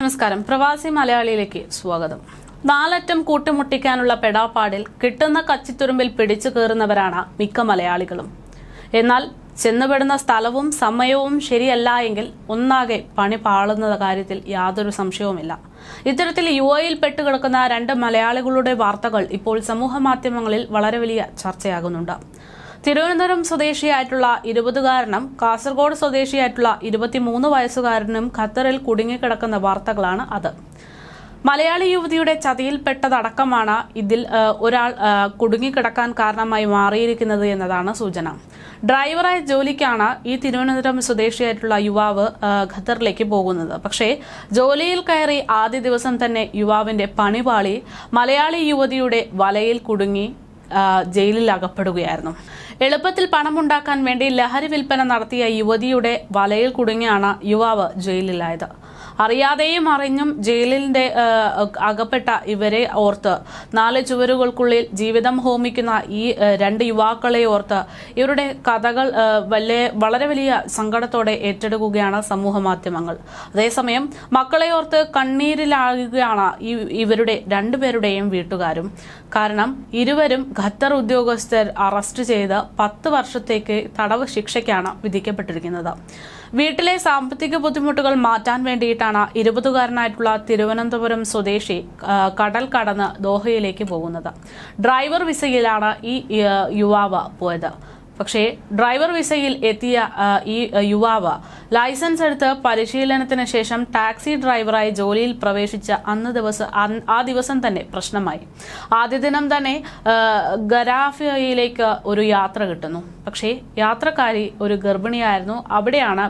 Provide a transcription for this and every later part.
നമസ്കാരം. പ്രവാസി മലയാളിയിലേക്ക് സ്വാഗതം. നാലറ്റം കൂട്ടിമുട്ടിക്കാനുള്ള പെടാപ്പാടിൽ കിട്ടുന്ന കച്ചിത്തുരുമ്പിൽ പിടിച്ചു കയറുന്നവരാണ് മിക്ക മലയാളികളും. എന്നാൽ ചെന്നുപെടുന്ന സ്ഥലവും സമയവും ശരിയല്ല എങ്കിൽ ഒന്നാകെ പണി പാളുന്ന കാര്യത്തിൽ യാതൊരു സംശയവുമില്ല. ഇത്തരത്തിൽ യു എയിൽ പെട്ടുകിടക്കുന്ന രണ്ട് മലയാളികളുടെ വാർത്തകൾ ഇപ്പോൾ സമൂഹ മാധ്യമങ്ങളിൽ വളരെ വലിയ ചർച്ചയാകുന്നുണ്ട്. തിരുവനന്തപുരം സ്വദേശിയായിട്ടുള്ള ഇരുപതുകാരനും കാസർഗോഡ് സ്വദേശിയായിട്ടുള്ള ഇരുപത്തിമൂന്ന് വയസ്സുകാരനും ഖത്തറിൽ കുടുങ്ങിക്കിടക്കുന്ന വാർത്തകളാണ് അത്. മലയാളി യുവതിയുടെ ചതിയിൽപ്പെട്ടതടക്കമാണ് ഇതിൽ ഒരാൾ കുടുങ്ങിക്കിടക്കാൻ കാരണമായി മാറിയിരിക്കുന്നത് എന്നതാണ് സൂചന. ഡ്രൈവറായ ജോലിക്കാണ് ഈ തിരുവനന്തപുരം സ്വദേശിയായിട്ടുള്ള യുവാവ് ഖത്തറിലേക്ക് പോകുന്നത്. പക്ഷേ ജോലിയിൽ കയറി ആദ്യ ദിവസം തന്നെ യുവാവിന്റെ പണിപാളി മലയാളി യുവതിയുടെ വലയിൽ കുടുങ്ങി ജയിലിൽ അകപ്പെടുകയായിരുന്നു എളുപ്പത്തിൽ പണമുണ്ടാക്കാൻ വേണ്ടി ലഹരി വിൽപ്പന നടത്തിയ യുവതിയുടെ വലയിൽ കുടുങ്ങിയാണ് യുവാവ് ജയിലിലായത് അറിയാതെയും അറിഞ്ഞും ജയിലിന്റെ അകപ്പെട്ട ഇവരെ ഓർത്ത് നാല് ചുവരുകൾക്കുള്ളിൽ ജീവിതം ഹോമിക്കുന്ന ഈ രണ്ട് യുവാക്കളെ ഓർത്ത് ഇവരുടെ കഥകൾ വലിയ വളരെ വലിയ സങ്കടത്തോടെ ഏറ്റെടുക്കുകയാണ് സമൂഹ മാധ്യമങ്ങൾ. അതേസമയം മക്കളെ ഓർത്ത് കണ്ണീരിലാകുകയാണ് ഈ ഇവരുടെ രണ്ടുപേരുടെയും വീട്ടുകാരും. കാരണം ഇരുവരും ഖത്തർ ഉദ്യോഗസ്ഥർ അറസ്റ്റ് ചെയ്ത് പത്ത് വർഷത്തേക്ക് തടവ് ശിക്ഷയ്ക്കാണ് വിധിക്കപ്പെട്ടിരിക്കുന്നത്. വീട്ടിലെ സാമ്പത്തിക ബുദ്ധിമുട്ടുകൾ മാറ്റാൻ വേണ്ടിയിട്ടാണ് ഇരുപതുകാരനായിട്ടുള്ള തിരുവനന്തപുരം സ്വദേശി കടൽ കടന്ന് ദോഹയിലേക്ക് പോകുന്നത്. ഡ്രൈവർ വിസയിലാണ് ഈ യുവാവ് പോയത്. പക്ഷേ ഡ്രൈവർ വിസയിൽ എത്തിയ ഈ യുവാവ് ലൈസൻസ് എടുത്ത് പരിശീലനത്തിന് ശേഷം ടാക്സി ഡ്രൈവറായി ജോലിയിൽ പ്രവേശിച്ച അന്ന് ദിവസം ആ ദിവസം തന്നെ പ്രശ്നമായി. ആദ്യ ദിനം തന്നെ ഗരാഫിയയിലേക്ക് ഒരു യാത്ര കിട്ടുന്നു. പക്ഷേ യാത്രക്കാരി ഒരു ഗർഭിണിയായിരുന്നു. അവിടെയാണ്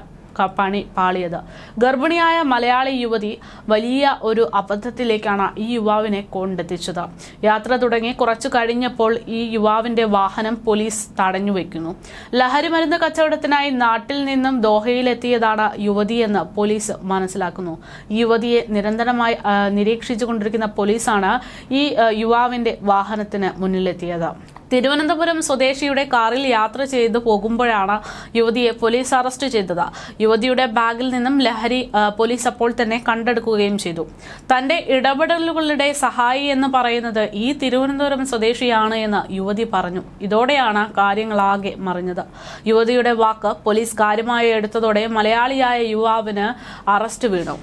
പണി പാളിയത്. ഗർഭിണിയായ മലയാളി യുവതി വലിയ ഒരു അബദ്ധത്തിലേക്കാണ് ഈ യുവാവിനെ കൊണ്ടെത്തിച്ചത്. യാത്ര തുടങ്ങി കുറച്ചു കഴിഞ്ഞപ്പോൾ ഈ യുവാവിന്റെ വാഹനം പോലീസ് തടഞ്ഞു വെക്കുന്നു. ലഹരി മരുന്ന് കച്ചവടത്തിനായി നാട്ടിൽ നിന്നും ദോഹയിലെത്തിയതാണ് യുവതിയെന്ന് പോലീസ് മനസ്സിലാക്കുന്നു. യുവതിയെ നിരന്തരമായി നിരീക്ഷിച്ചു കൊണ്ടിരിക്കുന്ന പോലീസാണ് ഈ യുവാവിന്റെ വാഹനത്തിന് മുന്നിലെത്തിയത്. തിരുവനന്തപുരം സ്വദേശിയുടെ കാറിൽ യാത്ര ചെയ്തു പോകുമ്പോഴാണ് യുവതിയെ പോലീസ് അറസ്റ്റ് ചെയ്തത്. യുവതിയുടെ ബാഗിൽ നിന്നും ലഹരി പോലീസ് അപ്പോൾ തന്നെ കണ്ടെടുക്കുകയും ചെയ്തു. തന്റെ ഇടപെടലുകളുടെ സഹായി എന്ന് പറയുന്നത് ഈ തിരുവനന്തപുരം സ്വദേശിയാണ് എന്ന് യുവതി പറഞ്ഞു. ഇതോടെയാണ് കാര്യങ്ങളാകെ മറിഞ്ഞത്. യുവതിയുടെ വാക്ക് പോലീസ് കാര്യമായി എടുത്തതോടെ മലയാളിയായ യുവാവിന് അറസ്റ്റ് വീണു.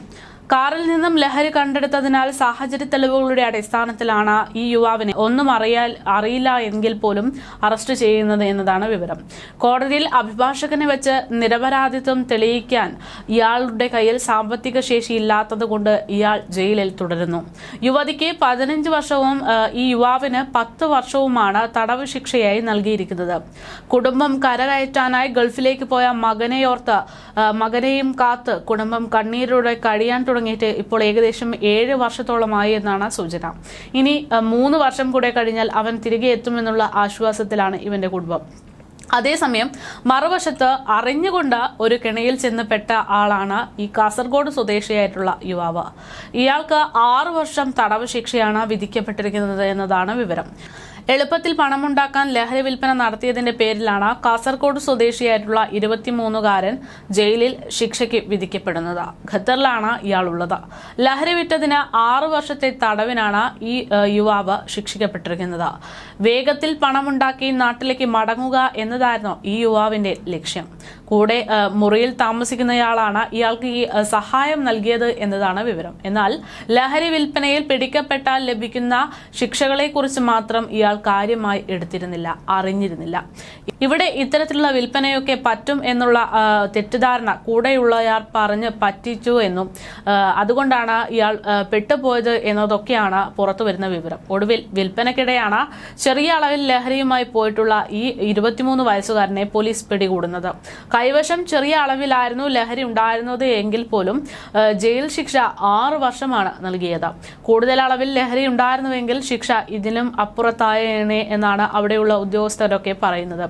കാറിൽ നിന്നും ലഹരി കണ്ടെടുത്തതിനാൽ സാഹചര്യ തെളിവുകളുടെ അടിസ്ഥാനത്തിലാണ് ഈ യുവാവിനെ ഒന്നും അറിയാൽ അറിയില്ല എങ്കിൽ പോലും അറസ്റ്റ് ചെയ്യുന്നത് എന്നതാണ് വിവരം. കോടതിയിൽ അഭിഭാഷകനെ വെച്ച് നിരപരാധിത്വം തെളിയിക്കാൻ ഇയാളുടെ കയ്യിൽ സാമ്പത്തിക ശേഷി ഇല്ലാത്തതുകൊണ്ട് ഇയാൾ ജയിലിൽ തുടരുന്നു. യുവതിക്ക് പതിനഞ്ച് വർഷവും ഈ യുവാവിന് പത്ത് വർഷവുമാണ് തടവ് ശിക്ഷയായി നൽകിയിരിക്കുന്നത്. കുടുംബം കരകയറ്റാനായി ഗൾഫിലേക്ക് പോയ മകനെയോർത്ത് മകനെയും കാത്ത് കുടുംബം കണ്ണീരോടെ കഴിയാൻ തുടങ്ങിയിട്ട് ഇപ്പോൾ ഏകദേശം ഏഴ് വർഷത്തോളമായി എന്നാണ് സൂചന. ഇനി മൂന്ന് വർഷം കൂടെ കഴിഞ്ഞാൽ അവൻ തിരികെ എത്തുമെന്നുള്ള ആശ്വാസത്തിലാണ് ഇവന്റെ കുടുംബം. അതേസമയം മറുവശത്ത് അറിഞ്ഞുകൊണ്ട് ഒരു കിണയിൽ ചെന്ന് പെട്ട ആളാണ് ഈ കാസർഗോഡ് സ്വദേശിയായിട്ടുള്ള യുവാവ്. ഇയാൾക്ക് ആറു വർഷം തടവ് ശിക്ഷയാണ് വിധിക്കപ്പെട്ടിരിക്കുന്നത് എന്നതാണ് വിവരം. എളുപ്പത്തിൽ പണമുണ്ടാക്കാൻ ലഹരി വിൽപ്പന നടത്തിയതിന്റെ പേരിലാണ് കാസർഗോഡ് സ്വദേശിയായിട്ടുള്ള ഇരുപത്തിമൂന്നുകാരൻ ജയിലിൽ ശിക്ഷയ്ക്ക് വിധിക്കപ്പെടുന്നത്. ഖത്തറിലാണ് ഇയാളുള്ളത്. ലഹരി വിറ്റതിന് ആറു വർഷത്തെ തടവിനാണ് ഈ യുവാവ് ശിക്ഷിക്കപ്പെട്ടിരിക്കുന്നത്. വേഗത്തിൽ പണമുണ്ടാക്കി നാട്ടിലേക്ക് മടങ്ങുക എന്നതായിരുന്നു ഈ യുവാവിന്റെ ലക്ഷ്യം. കൂടെ മുറിയിൽ താമസിക്കുന്നയാളാണ് ഇയാൾക്ക് ഈ സഹായം നൽകിയത് എന്നതാണ് വിവരം. എന്നാൽ ലഹരി വിൽപ്പനയിൽ പിടിക്കപ്പെട്ടാൽ ലഭിക്കുന്ന ശിക്ഷകളെ കുറിച്ച് മാത്രം ഇയാൾ കാര്യമായി എടുത്തിരുന്നില്ല അറിഞ്ഞിരുന്നില്ല. ഇവിടെ ഇത്തരത്തിലുള്ള വിൽപ്പനയൊക്കെ പറ്റും എന്നുള്ള തെറ്റിദ്ധാരണ കൂടെയുള്ളയാൾ പറഞ്ഞ് പറ്റിച്ചു എന്നും അതുകൊണ്ടാണ് ഇയാൾ പെട്ടുപോയത് എന്നതൊക്കെയാണ് പുറത്തു വരുന്ന വിവരം. ഒടുവിൽ വിൽപ്പനക്കിടെയാണ് ചെറിയ അളവിൽ ലഹരിയുമായി പോയിട്ടുള്ള ഈ ഇരുപത്തിമൂന്ന് വയസ്സുകാരനെ പോലീസ് പിടികൂടുന്നത്. കൈവശം ചെറിയ അളവിലായിരുന്നു ലഹരി ഉണ്ടായിരുന്നത് എങ്കിൽ പോലും ജയിൽ ശിക്ഷ ആറ് വർഷമാണ് നൽകിയത്. കൂടുതൽ അളവിൽ ലഹരി ഉണ്ടായിരുന്നുവെങ്കിൽ ശിക്ഷ ഇതിനും അപ്പുറത്തായേനെ എന്നാണ് അവിടെയുള്ള ഉദ്യോഗസ്ഥരൊക്കെ പറയുന്നത്.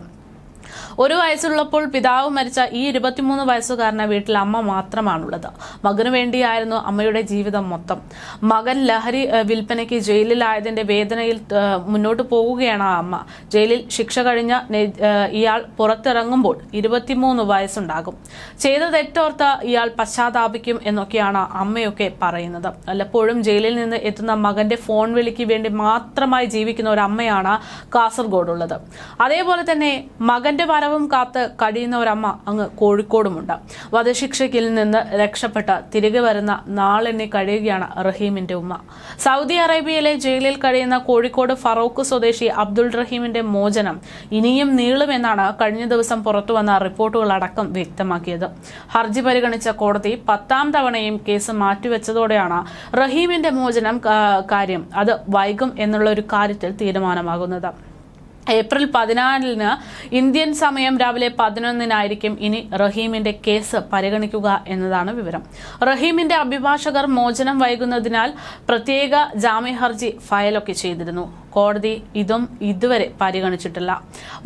ഒരു വയസ്സുള്ളപ്പോൾ പിതാവ് മരിച്ച ഈ ഇരുപത്തിമൂന്ന് വയസ്സുകാരനെ വീട്ടിൽ അമ്മ മാത്രമാണുള്ളത്. മകനു വേണ്ടിയായിരുന്നു അമ്മയുടെ ജീവിതം മൊത്തം. മകൻ ലഹരി വിൽപ്പനയ്ക്ക് ജയിലിലായതിന്റെ വേദനയിൽ മുന്നോട്ട് പോവുകയാണ് ആ അമ്മ. ജയിലിൽ ശിക്ഷ കഴിഞ്ഞ ഇയാൾ പുറത്തിറങ്ങുമ്പോൾ ഇരുപത്തിമൂന്ന് വയസ്സുണ്ടാകും. ചെയ്ത തെറ്റോർത്ത് ഇയാൾ പശ്ചാത്താപിക്കും എന്നൊക്കെയാണ് അമ്മയൊക്കെ പറയുന്നത്. വല്ലപ്പോഴും ജയിലിൽ നിന്ന് എത്തുന്ന മകന്റെ ഫോൺ വിളിക്ക് വേണ്ടി മാത്രമായി ജീവിക്കുന്ന ഒരു അമ്മയാണ് കാസർഗോഡുള്ളത്. അതേപോലെ തന്നെ മകന്റെ വരവും കാത്ത് കഴിയുന്ന ഒരമ്മ അങ്ങ് കോഴിക്കോടുമുണ്ട്. വധശിക്ഷയ്ക്കിൽ നിന്ന് രക്ഷപ്പെട്ട് തിരികെ വരുന്ന നാളെണ്ണി കഴിയുകയാണ് റഹീമിന്റെ ഉമ്മ. സൗദി അറേബ്യയിലെ ജയിലിൽ കഴിയുന്ന കോഴിക്കോട് ഫറോക്ക് സ്വദേശി അബ്ദുൾ റഹീമിന്റെ മോചനം ഇനിയും നീളുമെന്നാണ് കഴിഞ്ഞ ദിവസം പുറത്തുവന്ന റിപ്പോർട്ടുകളടക്കം വ്യക്തമാക്കിയത്. ഹർജി പരിഗണിച്ച കോടതി പത്താം തവണയും കേസ് മാറ്റിവെച്ചതോടെയാണ് റഹീമിന്റെ മോചനം കാര്യം അത് വൈകും എന്നുള്ള ഒരു കാര്യത്തിൽ തീരുമാനമാകുന്നത്. ഏപ്രിൽ പതിനാലിന് ഇന്ത്യൻ സമയം രാവിലെ പതിനൊന്നിനായിരിക്കും ഇനി റഹീമിന്റെ കേസ് പരിഗണിക്കുക എന്നതാണ് വിവരം. റഹീമിന്റെ അഭിഭാഷകർ മോചനം വൈകുന്നതിനാൽ പ്രത്യേക ജാമ്യ ഹർജി ഫയലൊക്കെ ചെയ്തിരുന്നു. കോടതി ഇതും ഇതുവരെ പരിഗണിച്ചിട്ടില്ല.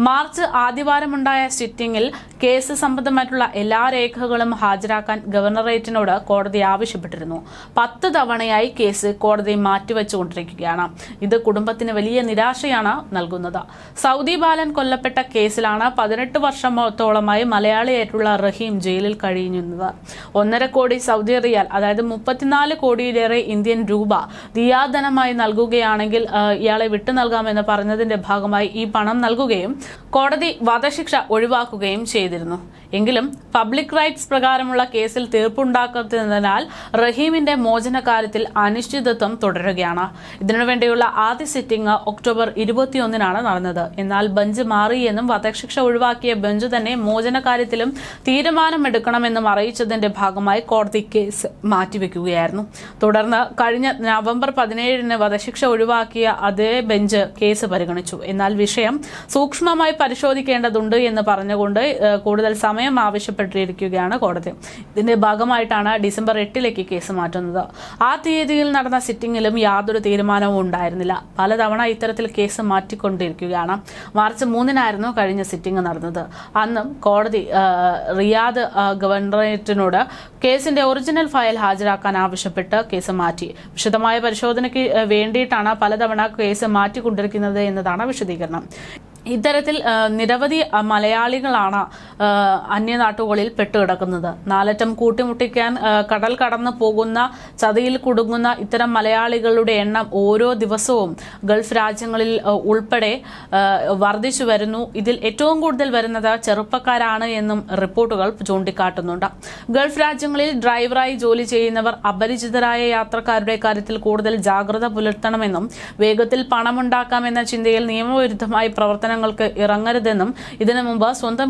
മാർച്ച് ആദ്യവാരമുണ്ടായ സിറ്റിംഗിൽ കേസ് സംബന്ധമായിട്ടുള്ള എല്ലാ രേഖകളും ഹാജരാക്കാൻ ഗവർണറേറ്റിനോട് കോടതി ആവശ്യപ്പെട്ടിരുന്നു. പത്ത് തവണയായി കേസ് കോടതി മാറ്റിവെച്ചുകൊണ്ടിരിക്കുകയാണ്. ഇത് കുടുംബത്തിന് വലിയ നിരാശയാണ് നൽകുന്നത്. സൗദി ബാലൻ കൊല്ലപ്പെട്ട കേസിലാണ് പതിനെട്ട് വർഷത്തോളമായി മലയാളിയായിട്ടുള്ള റഹീം ജയിലിൽ കഴിയുന്നത്. ഒന്നര കോടി സൗദി റിയാൽ അതായത് മുപ്പത്തിനാല് കോടിയിലേറെ ഇന്ത്യൻ രൂപ ദിയാധനമായി നൽകുകയാണെങ്കിൽ ഇയാളെ വിട്ടു നൽകാമെന്ന് പറഞ്ഞതിന്റെ ഭാഗമായി ഈ പണം നൽകുകയും കോടതി വധശിക്ഷ ഒഴിവാക്കുകയും ചെയ്തിരുന്നു. എങ്കിലും പബ്ലിക് റൈറ്റ്സ് പ്രകാരമുള്ള കേസിൽ തീർപ്പുണ്ടാക്കുന്നതിനാൽ റഹീമിന്റെ മോചന കാര്യത്തിൽ അനിശ്ചിതത്വം തുടരുകയാണ്. ഇതിനുവേണ്ടിയുള്ള ആദ്യ സിറ്റിംഗ് ഒക്ടോബർ ഇരുപത്തിയൊന്നിനാണ് നടന്നത്. എന്നാൽ ബെഞ്ച് മാറിയെന്നും വധശിക്ഷ ഒഴിവാക്കിയ ബെഞ്ച് തന്നെ മോചനകാര്യത്തിലും തീരുമാനമെടുക്കണമെന്നും അറിയിച്ചതിന്റെ ഭാഗമായി കോടതി കേസ് മാറ്റിവെക്കുകയായിരുന്നു. തുടർന്ന് കഴിഞ്ഞ നവംബർ പതിനേഴിന് വധശിക്ഷ ഒഴിവാക്കിയ അതേ ബെഞ്ച് കേസ് പരിഗണിച്ചു. എന്നാൽ വിഷയം സൂക്ഷ്മമായി പരിശോധിക്കേണ്ടതുണ്ട് എന്ന് പറഞ്ഞുകൊണ്ട് കൂടുതൽ സമയം ആവശ്യപ്പെട്ടിരിക്കുകയാണ് കോടതി. ഇതിന്റെ ഭാഗമായിട്ടാണ് ഡിസംബർ എട്ടിലേക്ക് കേസ് മാറ്റുന്നത്. ആ തീയതിയിൽ നടന്ന സിറ്റിംഗിലും യാതൊരു തീരുമാനവും ഉണ്ടായിരുന്നില്ല. പലതവണ ഇത്തരത്തിൽ കേസ് മാറ്റിക്കൊണ്ടിരിക്കുകയാണ്. മാർച്ച് മൂന്നിനായിരുന്നു കഴിഞ്ഞ സിറ്റിംഗ് നടന്നത്. അന്നും കോടതി റിയാദ് ഗവർണറേറ്റിനോട് കേസിന്റെ ഒറിജിനൽ ഫയൽ ഹാജരാക്കാൻ ആവശ്യപ്പെട്ട് കേസ് മാറ്റി. വിശദമായ പരിശോധനയ്ക്ക് വേണ്ടിയിട്ടാണ് പലതവണ കേസ് മാറ്റിക്കൊണ്ടിരിക്കുന്നത് എന്നതാണ് വിശദീകരണം. ഇത്തരത്തിൽ നിരവധി മലയാളികളാണ് അന്യനാട്ടുകളിൽ പെട്ടുകിടക്കുന്നത്. നാലറ്റം കൂട്ടിമുട്ടിക്കാൻ കടൽ കടന്നു പോകുന്ന ചതിയിൽ കുടുങ്ങുന്ന ഇത്തരം മലയാളികളുടെ എണ്ണം ഓരോ ദിവസവും ഗൾഫ് രാജ്യങ്ങളിൽ ഉൾപ്പെടെ വർദ്ധിച്ചു വരുന്നു. ഇതിൽ ഏറ്റവും കൂടുതൽ വരുന്നത് ചെറുപ്പക്കാരാണ് എന്നും റിപ്പോർട്ടുകൾ ചൂണ്ടിക്കാട്ടുന്നുണ്ട്. ഗൾഫ് രാജ്യങ്ങളിൽ ഡ്രൈവറായി ജോലി ചെയ്യുന്നവർ അപരിചിതരായ യാത്രക്കാരുടെ കാര്യത്തിൽ കൂടുതൽ ജാഗ്രത പുലർത്തണമെന്നും വേഗത്തിൽ പണമുണ്ടാക്കാമെന്ന ചിന്തയിൽ നിയമവിരുദ്ധമായ പ്രവർത്തനങ്ങൾക്ക് ഇറങ്ങരുതെന്നും ഇതിനു മുമ്പ് സ്വന്തം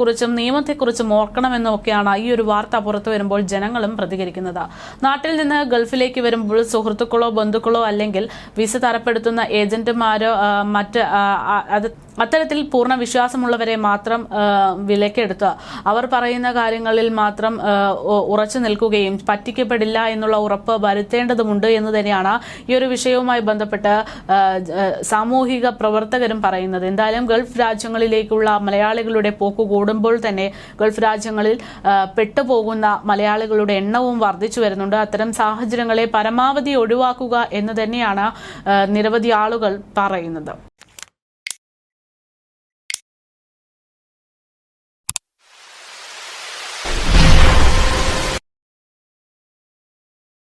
കുടുംബത്തെക്കുറിച്ചും നിയമത്തെക്കുറിച്ചും ഓർക്കണമെന്നും ഒക്കെയാണ് ഈ ഒരു വാർത്ത പുറത്തു വരുമ്പോൾ ജനങ്ങളും പ്രതികരിക്കുന്നത്. നാട്ടിൽ നിന്ന് ഗൾഫിലേക്ക് വരുമ്പോൾ സുഹൃത്തുക്കളോ ബന്ധുക്കളോ അല്ലെങ്കിൽ വിസ തരപ്പെടുത്തുന്ന ഏജന്റുമാരോ മറ്റ് അത് അത്തരത്തിൽ പൂർണ വിശ്വാസമുള്ളവരെ മാത്രം വിലക്കെടുത്ത് അവർ പറയുന്ന കാര്യങ്ങളിൽ മാത്രം ഉറച്ചു നിൽക്കുകയും പറ്റിക്കപ്പെടില്ല എന്നുള്ള ഉറപ്പ് വരുത്തേണ്ടതുമുണ്ട് എന്ന് തന്നെയാണ് ഈ ഒരു വിഷയവുമായി ബന്ധപ്പെട്ട് സാമൂഹിക പ്രവർത്തകരും പറയുന്നത്. എന്തായാലും ഗൾഫ് രാജ്യങ്ങളിലേക്കുള്ള മലയാളികളുടെ പോക്ക് കൂടുമ്പോൾ തന്നെ ഗൾഫ് രാജ്യങ്ങളിൽ പെട്ടുപോകുന്ന മലയാളികളുടെ എണ്ണവും വർദ്ധിച്ചു വരുന്നുണ്ട്. അത്തരം സാഹചര്യങ്ങളെ പരമാവധി ഒഴിവാക്കുക എന്ന് തന്നെയാണ് നിരവധി ആളുകൾ പറയുന്നത്.